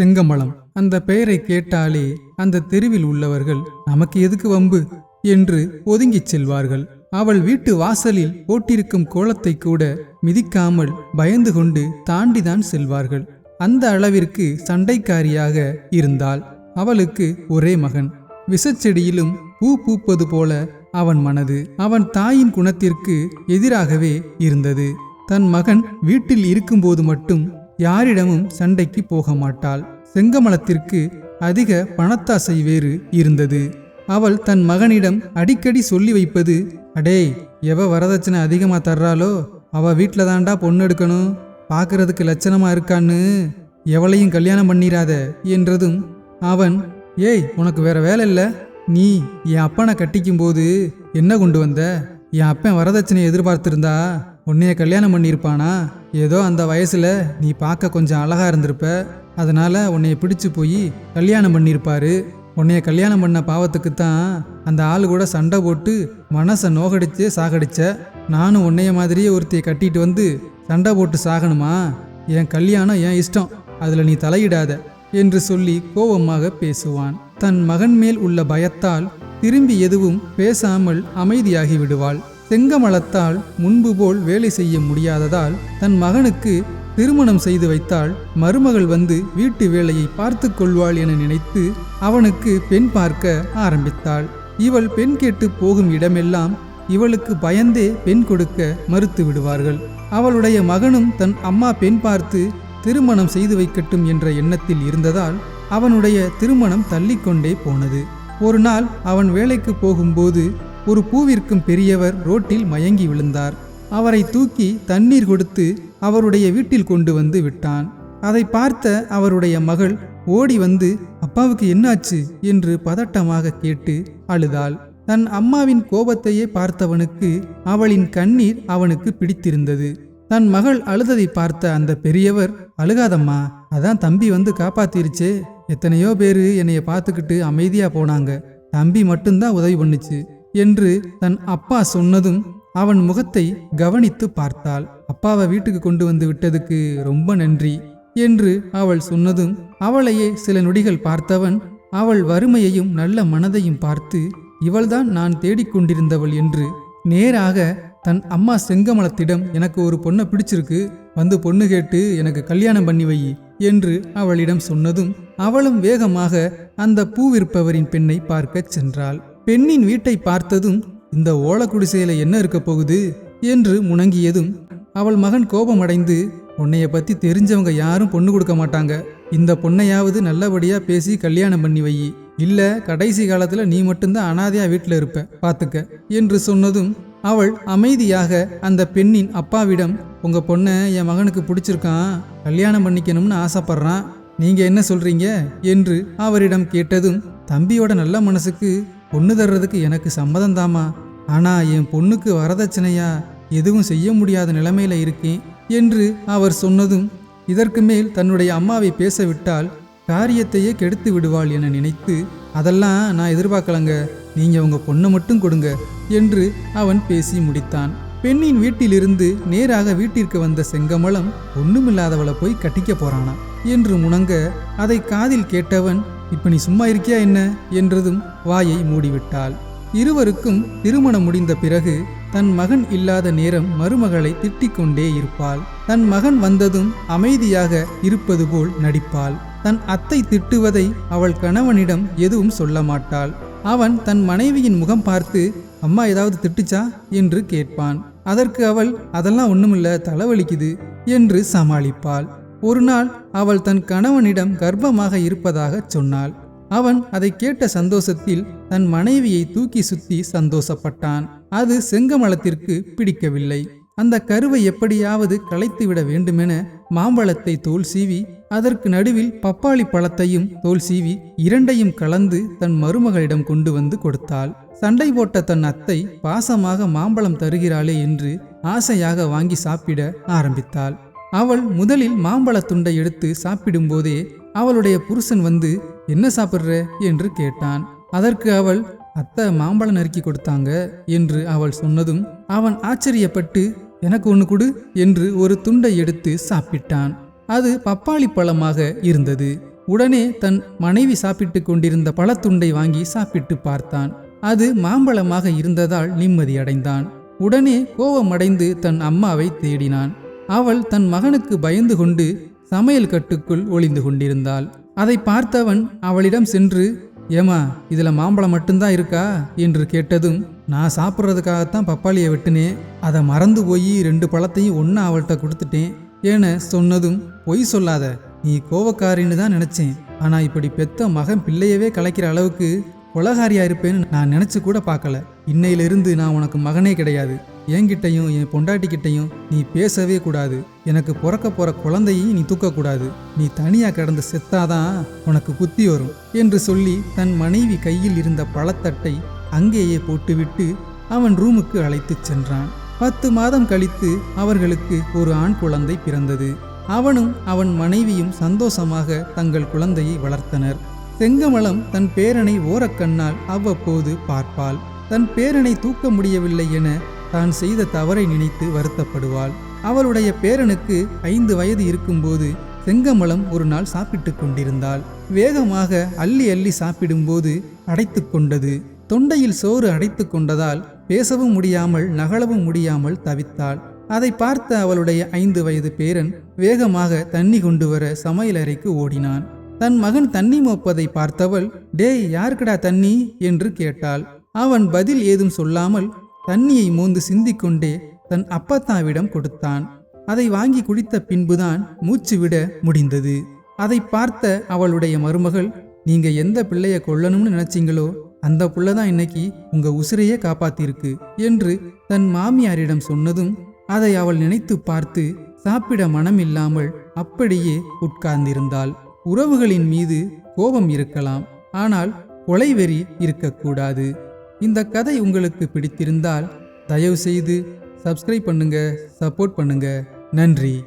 செங்கமலம். அந்த பெயரை கேட்டாலே அந்த தெருவில் உள்ளவர்கள் நமக்கு எதுக்கு வம்பு? என்று ஒதுங்கிச் செல்வார்கள். அவள் வீட்டு வாசலில் போட்டிருக்கும் கோலத்தை கூட மிதிக்காமல் பயந்து கொண்டு தாண்டிதான் செல்வார்கள். அந்த அளவிற்கு சண்டைக்காரியாக இருந்தாள். அவளுக்கு ஒரே மகன். விசச்செடியிலும் பூ பூப்பது போல அவன் மனது அவன் தாயின் குணத்திற்கு எதிராகவே இருந்தது. தன் மகன் வீட்டில் இருக்கும்போது மட்டும் யாரிடமும் சண்டைக்கு போக மாட்டாள் செங்கமலத்திற்கு அதிக பணத்தாசை வேறு இருந்தது. அவள் தன் மகனிடம் அடிக்கடி சொல்லி வைப்பது அடே எவ வரதட்சணை அதிகமாக தர்றாளோ அவ வீட்டில் தாண்டா பொண்ணு எடுக்கணும் பார்க்கறதுக்கு லட்சணமாக இருக்கான்னு எவளையும் கல்யாணம் பண்ணிராத என்றதும் அவன் ஏய் உனக்கு வேற வேலை இல்லை? நீ என் அப்பனை கட்டிக்கும் போது என்ன கொண்டு வந்த? என் அப்பன் வரதட்சணையை எதிர்பார்த்திருந்தா உன்னைய கல்யாணம் பண்ணியிருப்பானா? ஏதோ அந்த வயசில் நீ பார்க்க கொஞ்சம் அழகாக இருந்திருப்ப. அதனால் உன்னைய பிடிச்சு போய் கல்யாணம் பண்ணியிருப்பாரு. உன்னைய கல்யாணம் பண்ண பாவத்துக்கு தான் அந்த ஆளு கூட சண்டை போட்டு மனசை நோகடிச்சு சாகடிச்ச. நானும் உன்னைய மாதிரியே ஒருத்தையை கட்டிட்டு வந்து சண்டை போட்டு சாகணுமா? என் கல்யாணம் என் இஷ்டம். அதில் நீ தலையிடாத என்று சொல்லி கோபமாக பேசுவான். தன் மகன் மேல் உள்ள பயத்தால் திரும்பி எதுவும் பேசாமல் அமைதியாகி விடுவாள். செங்கமலத்தால் முன்பு போல் வேலை செய்ய முடியாததால் தன் மகனுக்கு திருமணம் செய்து வைத்தால் மருமகள் வந்து வீட்டு வேலையை பார்த்து கொள்வாள் என நினைத்து அவனுக்கு பெண் பார்க்க ஆரம்பித்தாள். இவள் பெண் கேட்டு போகும் இடமெல்லாம் இவளுக்கு பயந்தே பெண் கொடுக்க மறுத்து விடுவார்கள். அவளுடைய மகனும் தன் அம்மா பெண் பார்த்து திருமணம் செய்து வைக்கட்டும் என்ற எண்ணத்தில் இருந்ததால் அவனுடைய திருமணம் தள்ளிக்கொண்டே போனது. ஒரு நாள் அவன் வேலைக்கு போகும்போது ஒரு பூவிற்கும் பெரியவர் ரோட்டில் மயங்கி விழுந்தார். அவரை தூக்கி தண்ணீர் கொடுத்து அவருடைய வீட்டில் கொண்டு வந்து விட்டான். அதை பார்த்த அவருடைய மகள் ஓடி வந்து அப்பாவுக்கு என்னாச்சு? என்று பதட்டமாக கேட்டு அழுதாள். தன் அம்மாவின் கோபத்தையே பார்த்தவனுக்கு அவளின் கண்ணீர் அவனுக்கு பிடித்திருந்தது. தன் மகள் அழுததை பார்த்த அந்த பெரியவர் அழுகாதம்மா அதான் தம்பி வந்து காப்பாத்திருச்சே. எத்தனையோ பேரு என்னைய பார்த்துக்கிட்டு அமைதியா போனாங்க. தம்பி மட்டும்தான் உதவி பண்ணுச்சு. என்று தன் அப்பா சொன்னதும் அவன் முகத்தை கவனித்து பார்த்தாள். அப்பாவை வீட்டுக்கு கொண்டு வந்து விட்டதுக்கு ரொம்ப நன்றி என்று அவள் சொன்னதும் அவளையே சில நொடிகள் பார்த்தவன் அவள் வறுமையையும் நல்ல மனதையும் பார்த்து இவள்தான் நான் தேடிக்கொண்டிருந்தவள் என்று. நேராக தன் அம்மா செங்கமலத்திடம் எனக்கு ஒரு பொண்ணை பிடிச்சிருக்கு வந்து பொண்ணு கேட்டு எனக்கு கல்யாணம் பண்ணி வை என்று அவளிடம் சொன்னதும் அவளும் வேகமாக அந்த பூ விற்பவரின் பெண்ணை பார்க்கச் சென்றாள். பெண்ணின் வீட்டை பார்த்ததும் இந்த ஓலக்குடிசையில் என்ன இருக்க போகுது என்று முணங்கியதும் அவள் மகன் கோபமடைந்து உன்னைய பத்தி தெரிஞ்சவங்க யாரும் பொண்ணு கொடுக்க மாட்டாங்க. இந்த பொண்ணையாவது நல்லபடியா பேசி கல்யாணம் பண்ணி வை இல்ல கடைசி காலத்துல நீ மட்டும்தான் அனாதையா வீட்டில் இருப்ப பாத்துக்க என்று சொன்னதும் அவள் அமைதியாக அந்த பெண்ணின் அப்பாவிடம் உங்க பொண்ணை என் மகனுக்கு பிடிச்சிருக்கான் கல்யாணம் பண்ணிக்கணும்னு ஆசைப்படுறான் நீங்க என்ன சொல்றீங்க? என்று அவரிடம் கேட்டதும் தம்பியோட நல்ல மனசுக்கு பொண்ணு தர்றதுக்கு எனக்கு சம்மதம் தாமா ஆனா என் பொண்ணுக்கு வரதட்சணையா எதுவும் செய்ய முடியாத நிலைமையில இருக்கேன் என்று அவர் சொன்னதும் இதற்கு மேல் தன்னுடைய அம்மாவை பேச விட்டால் காரியத்தையே கெடுத்து விடுவாள் என நினைத்து அதெல்லாம் நான் எதிர்பார்க்கலங்க. நீங்க உங்க பொண்ணை மட்டும் கொடுங்க என்று அவன் பேசி முடித்தான். பெண்ணின் வீட்டிலிருந்து நேராக வீட்டிற்கு வந்த செங்கமலம் ஒண்ணுமில்லாதவளை போய் கட்டிக்க போறானா என்று முணங்க அதை காதில் கேட்டவன் இப்ப நீ சும்மா இருக்கியா என்ன? என்றதும் வாயை மூடிவிட்டாள். இருவருக்கும் திருமணம் முடிந்த பிறகு தன் மகன் இல்லாத நேரம் மருமகளை திட்டிக்கொண்டே இருப்பாள். தன் மகன் வந்ததும் அமைதியாக இருப்பது போல் நடிப்பாள். தன் அத்தை திட்டுவதை அவள் கணவனிடம் எதுவும் சொல்ல மாட்டாள். அவன் தன் மனைவியின் முகம் பார்த்து அம்மா ஏதாவது திட்டுச்சா? என்று கேட்பான். அதற்கு அவள் அதெல்லாம் ஒண்ணுமில்ல தலைவலிக்குது என்று சமாளிப்பாள். ஒரு நாள் அவள் தன் கணவனிடம் கர்ப்பமாக இருப்பதாகச் சொன்னாள். அவன் அதை கேட்ட சந்தோஷத்தில் தன் மனைவியை தூக்கி சுத்தி சந்தோஷப்பட்டான். அது செங்கமலத்திற்கு பிடிக்கவில்லை. அந்த கருவை எப்படியாவது களைத்துவிட வேண்டுமென மாம்பழத்தை தோல் சீவி அதற்கு நடுவில் பப்பாளி பழத்தையும் தோல் சீவி இரண்டையும் கலந்து தன் மருமகளிடம் கொண்டு வந்து கொடுத்தாள். சண்டை போட்ட தன் அத்தை பாசமாக மாம்பழம் தருகிறாளே என்று ஆசையாக வாங்கி சாப்பிட ஆரம்பித்தாள். அவள் முதலில் மாம்பழத் துண்டை எடுத்து சாப்பிடும்போதே அவளுடைய புருஷன் வந்து என்ன சாப்பிட்ற? என்று கேட்டான். அதற்கு அவள் அத்தை மாம்பழம் நறுக்கி கொடுத்தாங்க என்று அவள் சொன்னதும் அவன் ஆச்சரியப்பட்டு எனக்கு ஒன்று கொடு என்று ஒரு துண்டை எடுத்து சாப்பிட்டான். அது பப்பாளி பழமாக இருந்தது. உடனே தன் மனைவி சாப்பிட்டு கொண்டிருந்த பழத்துண்டை வாங்கி சாப்பிட்டு பார்த்தான். அது மாம்பழமாக இருந்ததால் நிம்மதியடைந்தான் உடனே கோபமடைந்து தன் அம்மாவை தேடினான். அவள் தன் மகனுக்கு பயந்து கொண்டு சமையல் கட்டுக்குள் ஒளிந்து கொண்டிருந்தாள். அதை பார்த்தவன் அவளிடம் சென்று ஏமா இதில் மாம்பழம் மட்டும்தான் இருக்கா? என்று கேட்டதும் நான் சாப்பிட்றதுக்காகத்தான் பப்பாளியை வெட்டினேன் அதை மறந்து போய் ரெண்டு பழத்தையும் ஒன்றா அவள்கிட்ட கொடுத்துட்டேன் என சொன்னதும் பொய் சொல்லாத நீ கோவக்காரின்னு தான் நினச்சேன். ஆனால் இப்படி பெத்த மகன் பிள்ளையவே கலைக்கிற அளவுக்கு உலகாரியா இருப்பேன்னு நான் நினச்சி கூட பார்க்கல. இன்னையிலிருந்து நான் உனக்கு மகனே கிடையாது. என்கிட்டையும் என் பொண்டாட்டிக்கிட்டையும் நீ பேசவே கூடாது. எனக்கு பிறக்க போற குழந்தையும் நீ தூக்கக்கூடாது. நீ தனியா கிடந்து செத்தாதான் உனக்கு புத்தி வரும் என்று சொல்லி தன் மனைவி கையில் இருந்த பழத்தட்டை அங்கேயே போட்டுவிட்டு அவன் ரூமுக்கு அழைத்துச் சென்றான். பத்து மாதம் கழித்து அவர்களுக்கு ஒரு ஆண் குழந்தை பிறந்தது. அவனும் அவன் மனைவியும் சந்தோஷமாக தங்கள் குழந்தையை வளர்த்தனர். செங்கமலம் தன் பேரனை ஓரக்கண்ணால் அவ்வப்போது பார்ப்பாள். தன் பேரனை தூக்க முடியவில்லை என தான் செய்த தவறை நினைத்து வருத்தப்படுவாள். அவளுடைய பேரனுக்கு ஐந்து வயது இருக்கும்போது செங்கமலம் ஒரு நாள் சாப்பிட்டு கொண்டிருந்தாள். வேகமாக அள்ளி அள்ளி சாப்பிடும்போது அடைத்து கொண்டது. தொண்டையில் சோறு அடைத்து கொண்டதால் பேசவும் முடியாமல் நகலவும் முடியாமல் தவித்தாள். அதை பார்த்த அவளுடைய ஐந்து வயது பேரன் வேகமாக தண்ணி கொண்டு வர சமையலறைக்கு ஓடினான். தன் மகன் தண்ணி மோப்பதை பார்த்தவள் டேய் யாருக்கடா தண்ணி? என்று கேட்டாள். அவன் பதில் ஏதும் சொல்லாமல் தண்ணியை மோந்து சிந்திக்கொண்டே தன் அப்பத்தாவிடம் கொடுத்தான். அதை வாங்கி குடித்த பின்புதான் மூச்சு விட முடிந்தது. அதை பார்த்த அவளுடைய மருமகள் நீங்க எந்த பிள்ளைய கொல்லணும்னு நினைச்சீங்களோ அந்த புள்ள தான் இன்னைக்கு உங்க உசிரையே காப்பாத்திருக்கு என்று தன் மாமியாரிடம் சொன்னதும் அதை அவள் நினைத்து பார்த்து சாப்பிட மனமில்லாமல் அப்படியே உட்கார்ந்திருந்தாள். உறவுகளின் மீது கோபம் இருக்கலாம் ஆனால் கொலைவெறி இருக்கக்கூடாது. இந்த கதை உங்களுக்கு பிடித்திருந்தால் தயவு செய்து சப்ஸ்கிரைப் பண்ணுங்க சப்போர்ட் பண்ணுங்க. நன்றி.